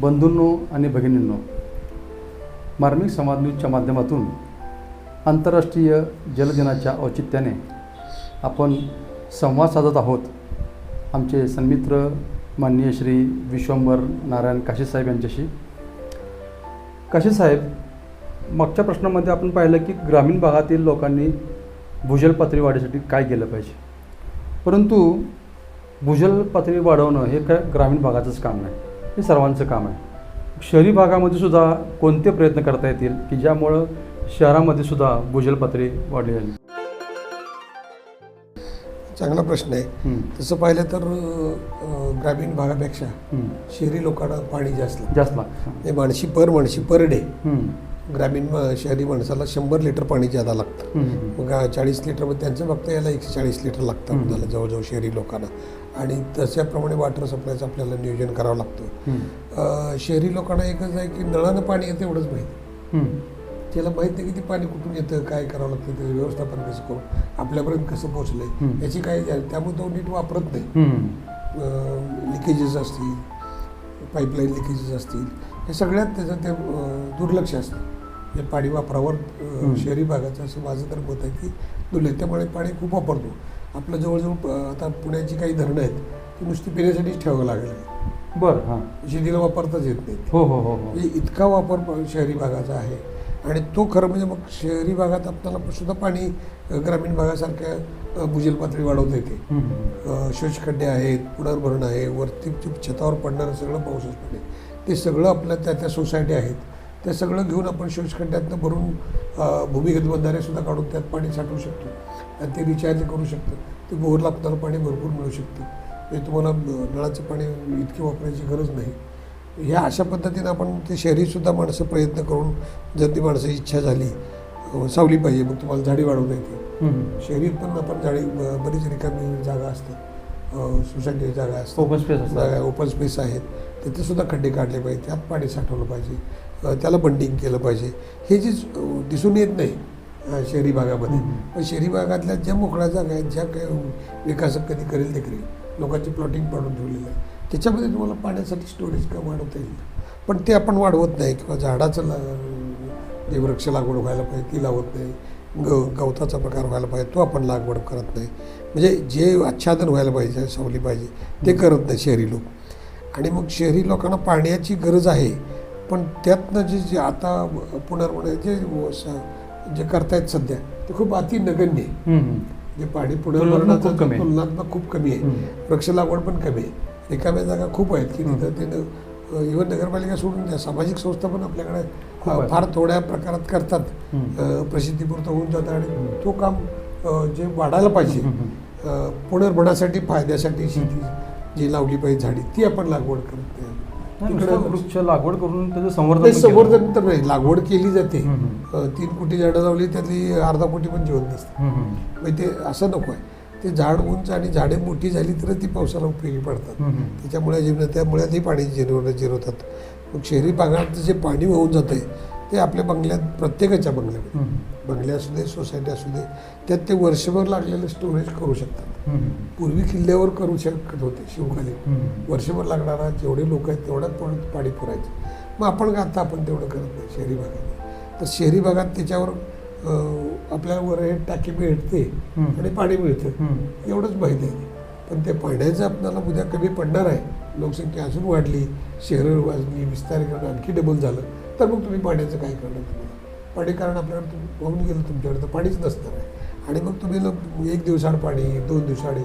बंधूंनो आणि भगिनींनो मार्मिक समाज न्यूजच्या माध्यमातून आंतरराष्ट्रीय जलदिनाच्या औचित्याने आपण संवाद साधत आहोत. आमचे सन्मित्र माननीय श्री विश्वंभर नारायण काशीसाहेब यांच्याशी. काशीसाहेब मागच्या प्रश्नामध्ये आपण पाहिलं की ग्रामीण भागातील लोकांनी भूजल पातळी वाढीसाठी काय केलं पाहिजे? परंतु भूजल पातळी वाढवणं हे काय ग्रामीण भागाचंच काम नाही. हे सर्वांचं काम आहे. शहरी भागामध्ये सुद्धा कोणते प्रयत्न करता येतील की ज्यामुळं शहरामध्ये सुद्धा भूजल पातळी वाढली जाईल चांगला प्रश्न आहे. तसं पाहिलं तर ग्रामीण भागापेक्षा. शहरी लोकांना पाणी जास्त जास्त लागतं. म्हणजे माणशी पर माणशी पर डे. ग्रामीण शहरी माणसाला शंभर लिटर पाणी ज्यादा लागतं. मग चाळीस लिटरमध्ये त्यांचं फक्त याला एकशे चाळीस लिटर लागतं. आपल्याला जवळजवळ शहरी लोकांना आणि तशाप्रमाणे वॉटर सप्लायचं आपल्याला नियोजन करावं लागतं शहरी लोकांना एकच आहे की नळानं पाणी येतं एवढंच माहिती. त्याला माहीत नाही की ते पाणी कुठून येतं काय करावं लागतं त्याचं व्यवस्थापन कसं करू आपल्यापर्यंत कसं पोहोचलंय. याची काही त्यामुळे तो नीट वापरत नाही हं, लिकेजेस असतील पाईपलाईन लिकेजेस असतील हे सगळ्यात त्याचं ते दुर्लक्ष असतं हे पाणी वापरावर. शहरी भागाचं असं माझं तर मत आहे की दुर्लक्ष त्यामुळे पाणी खूप वापरतो. आपलं जवळजवळ आता पुण्याची काही धरणं आहेत ती नुसती पिण्यासाठीच ठेवावं लागेल. बरं हां. शेतीला वापरताच येत नाही हो हो हो हो. म्हणजे इतका वापर शहरी भागाचा आहे. आणि तो खरं म्हणजे मग शहरी भागात आपल्याला सुद्धा पाणी ग्रामीण भागासारख्या भूजल पातळी वाढवता येते. शोषखड्डे आहेत पुनर्भरण आहे वरती जे छतावर पडणारं सगळं पाऊसच पाणी ते सगळं आपल्या त्या त्या सोसायटी आहेत. त्या सगळं घेऊन आपण शोषखड्ड्यातनं भरून भूमिगत बंधारेसुद्धा काढून त्यात पाणी साठवू शकतो. आणि ते रिचार्ज करू शकतं. ते बोरला आपल्याला पाणी भरपूर मिळू शकतं. म्हणजे तुम्हाला नळाचं पाणी इतकी वापरायची गरज नाही. ह्या अशा पद्धतीनं आपण ते शहरीसुद्धा माणसं प्रयत्न करून जर ती माणसाची इच्छा झाली सावली पाहिजे मग तुम्हाला झाडी वाढवता येते. शहरीत पण आपण झाडी बरीच रिकामी जागा असतात. सोसायटी जागा असतात. ओपन स्पेस जागा ओपन स्पेस आहेत. तिथे सुद्धा खड्डे काढले पाहिजे. त्यात पाणी साठवलं पाहिजे. त्याला बंडिंग केलं पाहिजे. हे जे दिसून येत नाही शहरी भागामध्ये. पण शहरी भागातल्या ज्या मोकळ्या जागा आहेत ज्या काही विकासक कधी करेल ते करेल. लोकांची प्लॉटिंग पाडून ठेवलेलं आहे. त्याच्यामध्ये तुम्हाला पाण्यासाठी स्टोरेज का वाढवता येईल? पण ते आपण वाढवत नाही किंवा झाडाचं ला- जे वृक्ष लागवड व्हायला पाहिजे ती लावत नाही. ग गवताचा प्रकार व्हायला पाहिजे तो आपण लागवड करत नाही. म्हणजे जे आच्छादन व्हायला पाहिजे सावली पाहिजे ते करत नाही शहरी लोक. आणि मग शहरी लोकांना पाण्याची गरज आहे. पण त्यातनं जे जे आता पुनर्वणे जे जे करतायत सध्या ते खूप अति नगण्य आहे. जे पाणी आहे. तुलनात्मक खूप कमी आहे. वृक्ष लागवड पण कमी आहे रिकाम्या जागा खूप आहेत की. तिथं ते इव्हन नगरपालिका सोडून द्या सामाजिक संस्था पण आपल्याकडे. फार थोड्या प्रकारात करतात प्रसिद्धीपुरतं होऊन जातं आणि. तो काम जे वाढायला पाहिजे. अ, पुनर्भरणासाठी फायद्यासाठी शेती जी लावली पाहिजे झाडी ती आपण लागवड करत नाही, तिकडे वृक्ष लागवड करून त्याचं संवर्धन. संवर्धन तर नाही लागवड केली जाते. तीन कोटी झाडं लावली त्यातली अर्धा कोटी पण जिवंत हं. म्हणजे ते असं नको आहे. ते झाड उंच आणि झाडे मोठी झाली तर ती पावसाला उपयोगी पडतात. त्याच्यामुळे जीवन त्यामुळेही पाणी जिरवणं जिरवतात. मग शहरी भागात जे पाणी वाहून जाते ते आपल्या बंगल्यात प्रत्येकाच्या बंगल्यामध्ये. हं, बंगले असू दे सोसायटी असू दे त्यात ते वर्षभर लागलेलं स्टोरेज करू शकतात. पूर्वी किल्ल्यावर करू शकत होते शिवखाली हं. वर्षभर लागणारा जेवढे लोक आहेत तेवढ्यात पण पाणी पुरायचं. मग आपण का आता आपण तेवढं करत नाही शहरी भागात? तर शहरी भागात त्याच्यावर अं, आपल्याला वर हे टाकी हं. आणि पाणी मिळतं. एवढंच माहिती आहे. पण ते पाण्याचं आपल्याला उद्या कमी पडणार आहे. लोकसंख्या अजून वाढली शहरं वाढली विस्तारीकरण आणखी डबल झालं. तर मग तुम्ही पाण्याचं काय करणार तुम्हाला पाणी कारण आपल्याकडे तुम्ही वाहून गेलं तुमच्याकडे तर पाणीच नसणार आहे. आणि मग तुम्ही लोक एक दिवसाआड पाणी दोन दिवसाआड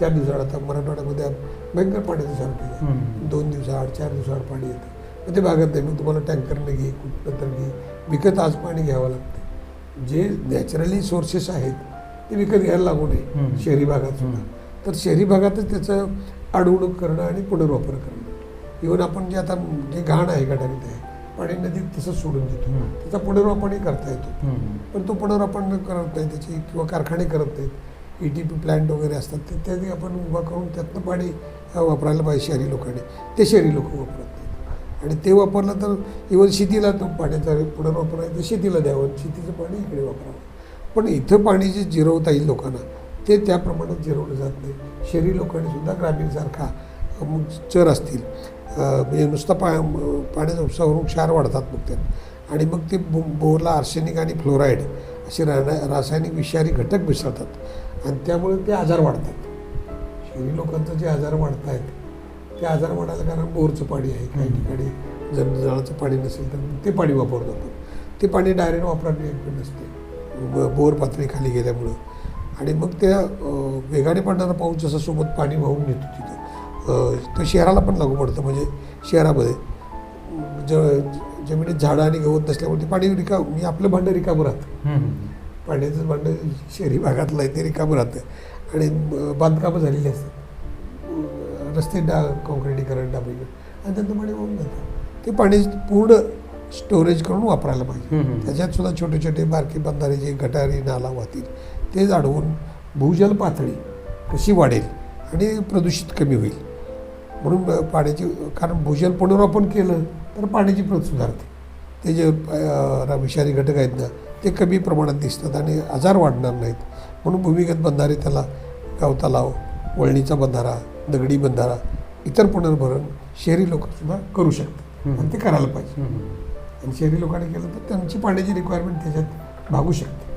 चार दिवसाआड आता मराठवाड्यामध्ये भयंकर पाण्याचं शॉर्टेज आहे. दोन दिवसाआड चार दिवसाआड पाणी येतं. मग ते भागत नाही मग तुम्हाला टँकरने घे कुठनं तर घे. विकत आज पाणी घ्यावं लागतं. जे नॅचरली सोर्सेस आहेत ते विकत घ्यायला लागू नये. शहरी भागात सुद्धा. तर शहरी भागातच त्याचं अडवणूक करणं आणि पुनर्वापर करणं. इव्हन आपण जे आता जे घाण आहे गटारीत आहे पाणी नदीत तसंच सोडून देतो. त्याचा पुनर्वापरही करता येतो. पण तो पुनर्वापन करत नाही त्याची किंवा कारखाने करत नाहीत ई टी पी प्लॅन्ट वगैरे असतात ते त्याने आपण उभा करून त्यातनं पाणी वापरायला पाहिजे शहरी लोकांनी. ते शहरी लोक वापरत नाहीत. आणि ते वापरलं तर इव्हन शेतीला तो पाण्याचा पुनर्वापर आहे ते शेतीला द्यावं. शेतीचं पाणी इकडे वापरावं. पण इथं पाणी जे जिरवता येईल लोकांना ते त्या प्रमाणात जिरवलं जात नाही. शहरी लोकांनी सुद्धा ग्रामीणसारखा चर असतील. म्हणजे नुसता पा पाण्याचा उपसा करून क्षार वाढतात मग त्यात. आणि मग ते बो बोरला आर्सेनिक आणि फ्लोराईड असे रा रासायनिक विषारी घटक मिसळतात. आणि त्यामुळे ते आजार वाढतात. शहरी लोकांचे जे आजार वाढत आहेत ते आजार वाढायला कारण बोरचं पाणी आहे. काही ठिकाणी जर नळाचं पाणी नसेल तर ते पाणी वापरतो आपण. ते पाणी डायरेक्ट वापरणे योग्य नसते. ब- बोर पातळी खाली गेल्यामुळं. आणि मग त्या वेगाने पडणारा पाऊस जसं सोबत पाणी वाहून नेतो तिथं. तो शहराला पण लागू पडतं म्हणजे शहरामध्ये. ज जमिनीत झाडं आणि गवत नसल्यामुळे ते पाणी रिका म्हणजे आपलं भांडं रिकामं राहतं. पाण्याचं भांडं शहरी भागातलं आहे ते रिकामं राहतं. आणि बांधकामं झालेली असतात. रस्ते डा काँक्रिटीकरण डांबरीकरण. आणि त्यांचं पाणी वाहून जातं. ते पाणी पूर्ण स्टोरेज करून वापरायला पाहिजे. त्याच्यात सुद्धा छोटे छोटे बारके बंधारे जे गटारी नाला वाहतील ते जाडवून भूजल पातळी कशी वाढेल आणि प्रदूषित कमी होईल. म्हणून पाण्याची कारण भूजल पुनर्वापन केलं तर पाण्याची प्रत सुधारते. ते जे विषारी घटक आहेत ना ते कमी प्रमाणात दिसतात आणि आजार वाढणार नाहीत. म्हणून भूमिगत बंधारे त्याला गावतलाव वळणीचा बंधारा दगडी बंधारा इतर पुनर्भरण शहरी लोकसुद्धा करू शकतात. आणि ते करायला पाहिजे. आणि शहरी लोकांनी केलं तर त्यांची पाण्याची रिक्वायरमेंट त्याच्यात भागू शकते.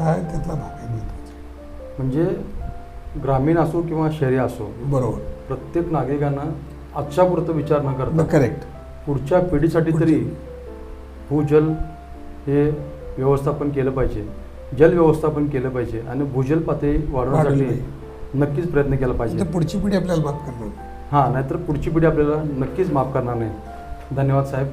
हा त्यातला भाग आहे महत्त्वाचा. म्हणजे ग्रामीण असो किंवा शहरी असो बरोबर. प्रत्येक नागरिकांना आजच्यापुरतं विचार न करता करेक्ट पुढच्या पिढीसाठी तरी भूजल हे व्यवस्थापन केलं पाहिजे. जल व्यवस्थापन केलं पाहिजे आणि भूजल पातळी वाढवण्यासाठी नक्कीच प्रयत्न केला पाहिजे. पुढची पिढी आपल्याला माफ करणार. हां नाहीतर पुढची पिढी आपल्याला नक्कीच माफ करणार नाही. धन्यवाद साहेब.